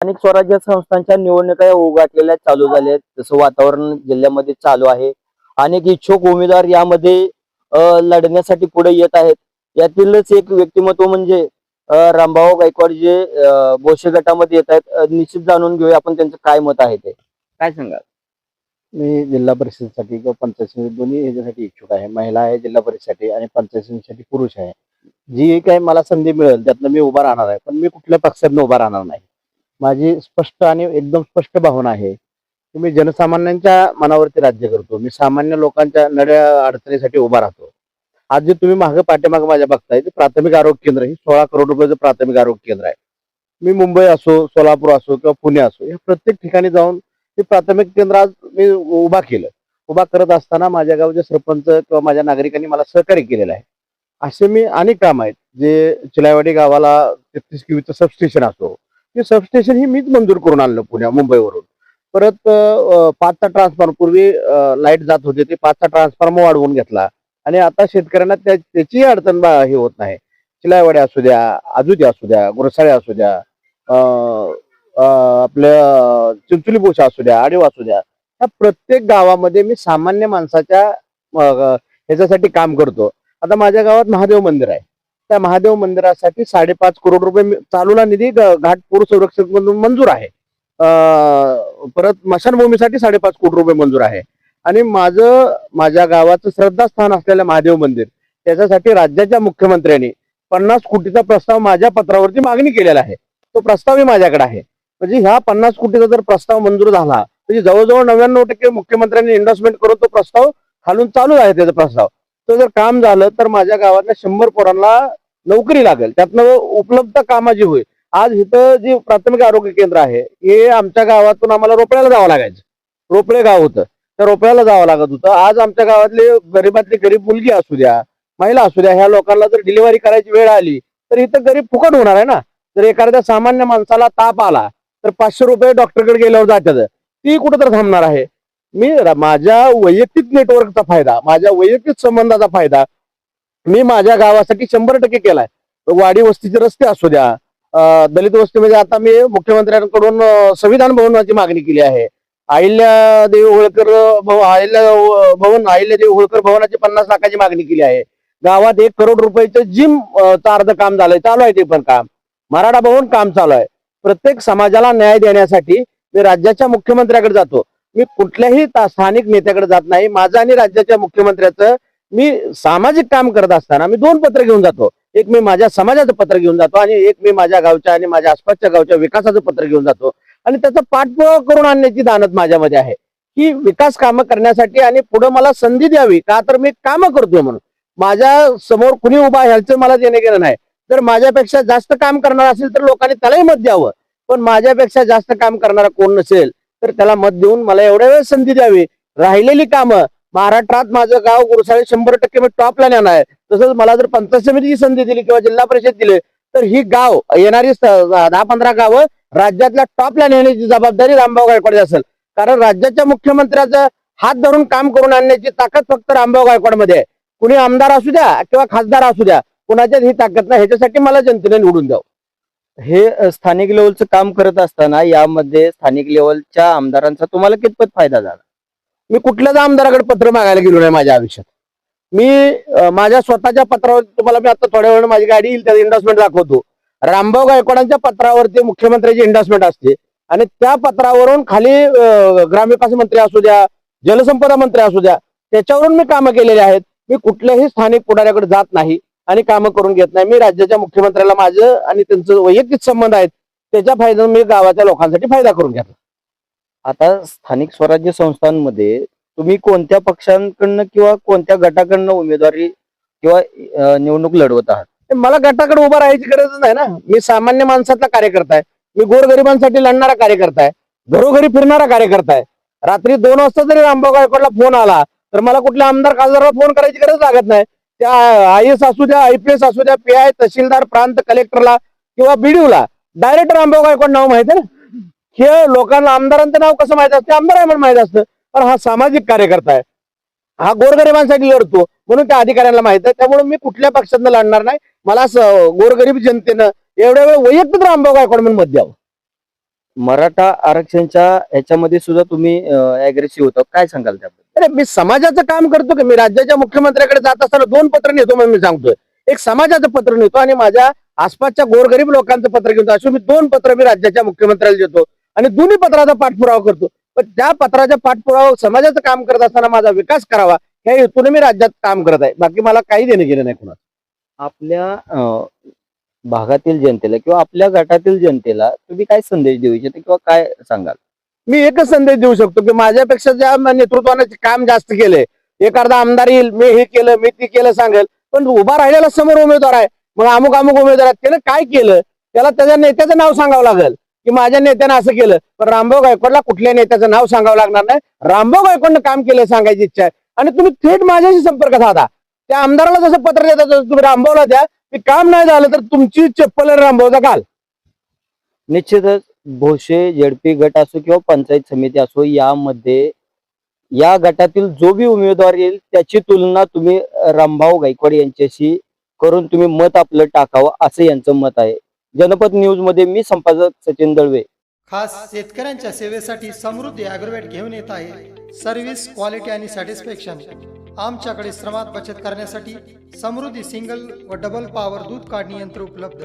स्थानिक स्वराज्य संस्थांच्या निवडणुका या उघडलेल्या चालू झाल्या आहेत जसं वातावरण जिल्ह्यामध्ये चालू आहे. अनेक इच्छुक उमेदवार यामध्ये लढण्यासाठी पुढे येत आहेत. यातीलच एक व्यक्तिमत्व म्हणजे रामभाऊ गायकवाड जे बोशे गटामध्ये येत आहेत. निश्चित जाणून घेऊया आपण त्यांचं काय मत आहे ते. काय सांगाल? मी जिल्हा परिषदसाठी किंवा पंचायत समिती दोन्ही ह्याच्यासाठी इच्छुक आहे. महिला आहे जिल्हा परिषदसाठी आणि पंचायत समितीसाठी पुरुष आहे. जी काही मला संधी मिळेल. त्यातनं मी उभा राहणार आहे. पण मी कुठल्या पक्षातनं उभा राहणार नाही. माझी स्पष्ट आणि एकदम स्पष्ट भावना आहे. की मी जनसामान्यांच्या मनावरती राज्य करतो. मी सामान्य लोकांच्या नड्या अडचणीसाठी उभा राहतो. आज जे तुम्ही मागे पाठीमागे माझ्या बघताय ते प्राथमिक आरोग्य केंद्र ही सोळा करोड रुपयाचं प्राथमिक आरोग्य केंद्र आहे. मी मुंबई असो सोलापूर असो किंवा पुणे असो या प्रत्येक ठिकाणी जाऊन ते प्राथमिक केंद्र आज मी उभा केलं. उभा करत असताना माझ्या गावचे सरपंच किंवा माझ्या नागरिकांनी मला सहकार्य केलेलं आहे. असे मी अनेक काम आहेत. जे चिलायवाडी गावाला तेहतीस किवीचं सबस्टेशन असो ते सबस्टेशन ही मीच मंजूर करून आणलं पुण्या मुंबईवरून. परत पाचचा ट्रान्सफॉर्म पूर्वी लाइट जात होते ते पाचचा ट्रान्सफॉर्म वाढवून घेतला. आणि आता शेतकऱ्यांना त्या त्याची अडचण हे होत नाही. चिलायवाडी असू द्या आजुदी असू द्या गुरसाळे असू द्या आपलं चिंचुली आपल्या बोशा असू द्या आडीव असू द्या ह्या प्रत्येक गावामध्ये मी सामान्य माणसाच्या ह्याच्यासाठी काम करतो. आता माझ्या गावात महादेव मंदिर आहे. त्या महादेव मंदिरासाठी साडेपाच करोड रुपये चालूला निधी घाटपूर संरक्षक मधून मंजूर आहे. परत मशानभूमीसाठी साडेपाच कोटी रुपये मंजूर आहे. आणि माझं माझ्या गावाचं श्रद्धास्थान असलेलं महादेव मंदिर त्याच्यासाठी राज्याच्या मुख्यमंत्र्यांनी पन्नास कोटीचा प्रस्ताव माझ्या पत्रावरती मागणी केलेला आहे. तो प्रस्तावही माझ्याकडे आहे. म्हणजे ह्या पन्नास कोटीचा जर प्रस्ताव मंजूर झाला म्हणजे जवळजवळ नव्याण्णव टक्के मुख्यमंत्र्यांनी इन्व्हेस्टमेंट करून तो प्रस्ताव खालून चालू आहे त्याचा प्रस्ताव. जर काम झालं तर माझ्या गावातल्या शंभर पोरांना नोकरी लागेल. त्यातनं उपलब्ध कामाची होईल. आज इथं जे प्राथमिक आरोग्य केंद्र आहे हे आमच्या गावातून आम्हाला रोपड्याला जावं लागायचं. रोपळे गाव होतं. त्या रोपड्याला जावं लागत होतं. आज आमच्या गावातले गरीबातली गरीब मुलगी असू द्या महिला असू द्या ह्या लोकांना जर डिलिव्हरी करायची वेळ आली तर इथं गरीब फुकट होणार आहे ना? जर एखाद्या सामान्य माणसाला ताप आला तर पाचशे रुपये डॉक्टरकडे गेल्यावर जातात. ती कुठं तर थांबणार आहे? मी माझ्या वैयक्तिक नेटवर्कचा फायदा माझ्या वैयक्तिक संबंधाचा फायदा मी माझ्या गावासाठी शंभर टक्के केलाय. वाडी वस्तीचे रस्ते असू द्या दलित वस्ती म्हणजे आता मी मुख्यमंत्र्यांकडून संविधान भवनाची मागणी केली आहे. अहिल्या देवी होळकर अहिल्या भवन अहिल्या देवी होळकर भवनाची पन्नास लाखाची मागणी केली आहे. गावात एक करोड रुपयाचं जिम अर्ध काम झालंय चालू आहे ते पण काम. मराठा भवन काम चालू आहे. प्रत्येक समाजाला न्याय देण्यासाठी मी राज्याच्या मुख्यमंत्र्याकडे जातो. मी कुठल्याही ता- स्थानिक नेत्याकडे जात नाही. माझं आणि राज्याच्या मुख्यमंत्र्याचं मी सामाजिक काम करत असताना मी दोन पत्र घेऊन जातो. एक मी माझ्या समाजाचं पत्र घेऊन जातो आणि एक मी माझ्या गावच्या आणि माझ्या आसपासच्या गावच्या विकासाचं पत्र घेऊन जातो. आणि त्याचा पाठपुरावा करून आणण्याची दानत माझ्यामध्ये आहे. की विकास कामं करण्यासाठी आणि पुढे मला संधी द्यावी का तर मी कामं करतोय म्हणून. माझ्यासमोर कुणी उभा आहे ह्याचं मला देणे गेलं नाही. जर माझ्यापेक्षा जास्त काम करणार असेल तर लोकांनी त्यालाही मत द्यावं. पण माझ्यापेक्षा जास्त काम करणारा कोण नसेल तर त्याला मत देऊन मला एवढ्या वेळ संधी द्यावी. राहिलेली कामं महाराष्ट्रात माझं गाव गुरुसाळे शंभर टक्के मी टॉपला नेणार आहे. तसंच मला जर पंचायत समितीची संधी दिली किंवा जिल्हा परिषद दिली तर ही गाव येणारी दहा पंधरा गावं राज्यातल्या टॉपला नेण्याची जबाबदारी रामभाऊ गायकवाडची असेल. कारण राज्याच्या मुख्यमंत्र्याचं हात धरून काम करून आणण्याची ताकद फक्त रामभाऊ गायकवाडमध्ये आहे. कुणी आमदार असू द्या किंवा खासदार असू द्या कुणाच्यात ही ताकद नाही ह्याच्यासाठी मला जनतेने निवडून द्यावं. हे स्थानिक लेवलचं काम करत असताना यामध्ये स्थानिक लेवलच्या आमदारांचा तुम्हाला कितपत फायदा झाला? मी कुठल्याच आमदाराकडे पत्र मागायला गेलो नाही माझ्या आयुष्यात. मी माझ्या स्वतःच्या पत्रावर तुम्हाला मी आता थोड्या वेळ माझी गाडी येईल त्यात इंडॉसमेंट दाखवतो. रामभाऊ गायकवाडांच्या पत्रावरती मुख्यमंत्र्याची इंडॉसमेंट असते. आणि त्या पत्रावरून खाली ग्रामविकास मंत्री असू द्या जलसंपदा मंत्री असू द्या त्याच्यावरून मी कामं केलेली आहेत. मी कुठल्याही स्थानिक पुढाऱ्याकडे जात नाही. आणि कामं करून घेत नाही. मी राज्याच्या मुख्यमंत्र्याला माझं आणि त्यांचं वैयक्तिक संबंध आहेत त्याच्या फायद्यानं मी गावाच्या लोकांसाठी फायदा करून घेतला. आता स्थानिक स्वराज्य संस्थांमध्ये तुम्ही कोणत्या पक्षांकडनं किंवा कोणत्या गटाकडनं उमेदवारी किंवा निवडणूक लढवत आहात? मला गटाकडे उभा राहायची गरज नाही ना. मी सामान्य माणसातला कार्यकर्ता आहे मी गोरगरिबांसाठी लढणारा कार्यकर्ता आहे घरोघरी फिरणारा कार्यकर्ता आहे रात्री दोन वाजता जरी रामभाऊ गायकवाडला फोन आला तर मला कुठल्या आमदार खासदाराला फोन करायची गरज लागत नाही. त्या आय एस असू द्या आयपीएस असू द्या पी आय तहसीलदार प्रांत कलेक्टरला किंवा बीडीओला डायरेक्टर रामभाऊ गायकवाड नाव माहिती आहे ना? हे लोकांना आमदारांचं नाव कसं माहीत असतं? आमदार आहे म्हणून माहीत असतं. पण हा सामाजिक कार्यकर्ता आहे. हा गोरगरिबांसाठी लढतो म्हणून त्या अधिकाऱ्यांना माहीत आहे. त्यामुळे मी कुठल्या पक्षातनं लढणार नाही. मला स- गोरगरीब जनतेनं एवढ्या वेळ वैयक्तिक रामभाऊ गायकवाड म्हणून मत द्यावं. मराठा आरक्षणच्या ह्याच्यामध्ये सुद्धा तुम्ही अग्रेसिव्ह होता काय सांगाल त्या अरे मी समाजाचं काम करतो की मी राज्याच्या मुख्यमंत्र्याकडे जात असताना दोन पत्र नेतो म्हणून मी सांगतोय. एक समाजाचं पत्र नेतो आणि माझ्या आसपासच्या गोरगरीब लोकांचं पत्र घेतो अशी मी दोन पत्र मी राज्याच्या मुख्यमंत्र्याला देतो आणि दोन्ही पत्राचा पाठपुरावा करतो. पण त्या पत्राच्या पाठपुरावा समाजाचं काम करत असताना माझा विकास करावा या हेतूने मी राज्यात काम करत आहे. बाकी मला काही देणं गेलं नाही कुणाला आपल्या भागातील जनतेला किंवा आपल्या गटातील जनतेला तुम्ही काय संदेश देऊ इच्छिता किंवा काय सांगाल? मी एकच संदेश देऊ शकतो की माझ्यापेक्षा ज्या नेतृत्वाने काम जास्त केलंय एखादा आमदार येईल मी हे केलं मी ते केलं सांगेल. पण उभा राहिलेला समोर उमेदवार आहे. मग अमुक अमुक उमेदवार आहे त्यानं काय केलं? त्याला त्याच्या नेत्याचं नाव सांगावं लागेल. की माझ्या नेत्यानं असं केलं. पण रामभाऊ गायकवाडला कुठल्या नेत्याचं नाव सांगावं लागणार नाही? रामभाऊ गायकवाडनं काम केलं सांगायची इच्छा आहे. आणि तुम्ही थेट माझ्याशी संपर्क साधा. त्या आमदाराला जसं पत्र देता तसं तुम्ही रामभाऊला द्या. की काम नाही झालं तर तुमची चप्पल आणि रामभाऊचा घाल. निश्चितच. भोसे जेडपी गट असो किंवा पंचायत समिती असो यामध्ये या गटातील जो बी उमेदवार येईल त्याची तुलना तुम्ही रामभाऊ गायकवाड यांच्याशी करून तुम्ही मत आपलं टाकावं असं यांचं मत आहे. जनपद न्यूजमध्ये मी संपादक सचिन दळवे. खास शेतकऱ्यांच्या सेवेसाठी समृद्धी ॲग्रोवेट घेऊन येत आहे. सर्व्हिस क्वालिटी आणि सॅटिस्फॅक्शन. आमच्याकडे श्रमात बचत करण्यासाठी समृद्धी सिंगल व डबल पॉवर दूध काढणी यंत्र उपलब्ध.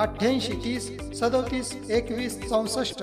अठ्ठ्याऐंशी तीस सदोतीस एकवीस चौसष्ट.